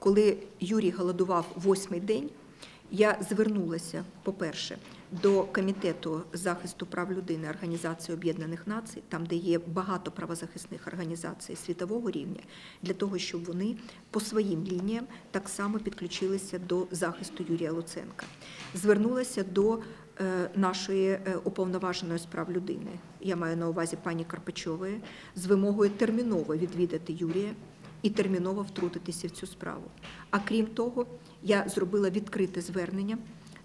коли Юрій голодував восьмий день, я звернулася, по-перше, до комітету захисту прав людини Організації Об'єднаних Націй, там, де є багато правозахисних організацій світового рівня, для того, щоб вони по своїм лініям так само підключилися до захисту Юрія Луценка. Звернулася до е, нашої е, уповноваженої з прав людини, я маю на увазі пані Карпачової, з вимогою терміново відвідати Юрія і терміново втрутитися в цю справу. А крім того, я зробила відкрите звернення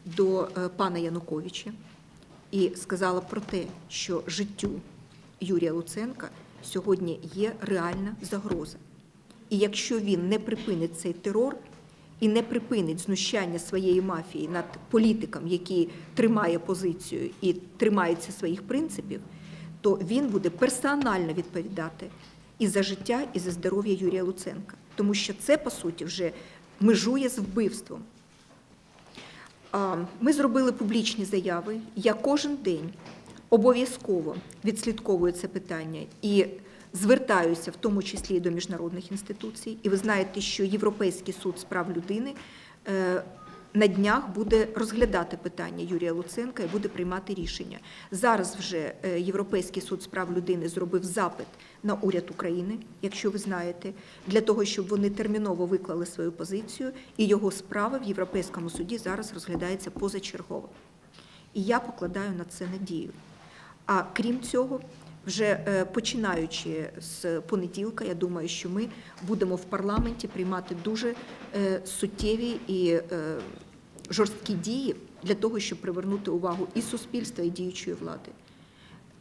до е, пана Януковича і сказала про те, що життю Юрія Луценка сьогодні є реальна загроза. І якщо він не припинить цей терор і не припинить знущання своєї мафії над політиком, який тримає позицію і тримається своїх принципів, то він буде персонально відповідати і за життя, і за здоров'я Юрія Луценка. Тому що це, по суті, вже межує з вбивством. Ми зробили публічні заяви. Я кожен день обов'язково відслідковую це питання і звертаюся в тому числі і до міжнародних інституцій. І ви знаєте, що Європейський суд з прав людини е, на днях буде розглядати питання Юрія Луценка і буде приймати рішення. Зараз вже е, Європейський суд з прав людини зробив запит на уряд України, якщо ви знаєте, для того, щоб вони терміново виклали свою позицію, і його справа в Європейському суді зараз розглядається позачергово. І я покладаю на це надію. А крім цього, вже е, починаючи з понеділка, я думаю, що ми будемо в парламенті приймати дуже е, суттєві і жорсткі дії для того, щоб привернути увагу і суспільства, і діючої влади.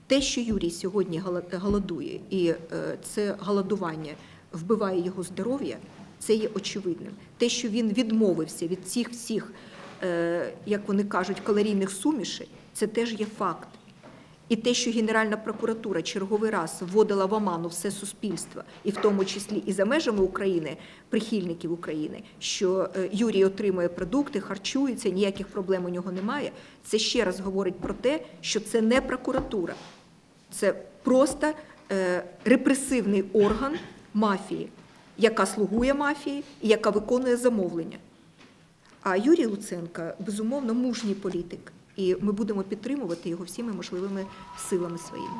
Те, що Юрій сьогодні голо- голодує, і е, це голодування вбиває його здоров'я, це є очевидним. Те, що він відмовився від цих всіх, е, як вони кажуть, калорійних сумішей, це теж є факт. І те, що Генеральна прокуратура черговий раз вводила в оману все суспільство, і в тому числі і за межами України, прихильників України, що е, Юрій отримує продукти, харчується, ніяких проблем у нього немає. Це ще раз говорить про те, що це не прокуратура, це просто е, репресивний орган мафії, яка слугує мафії і яка виконує замовлення. А Юрій Луценка безумовно мужній політик, і ми будемо підтримувати його всіми можливими силами своїми.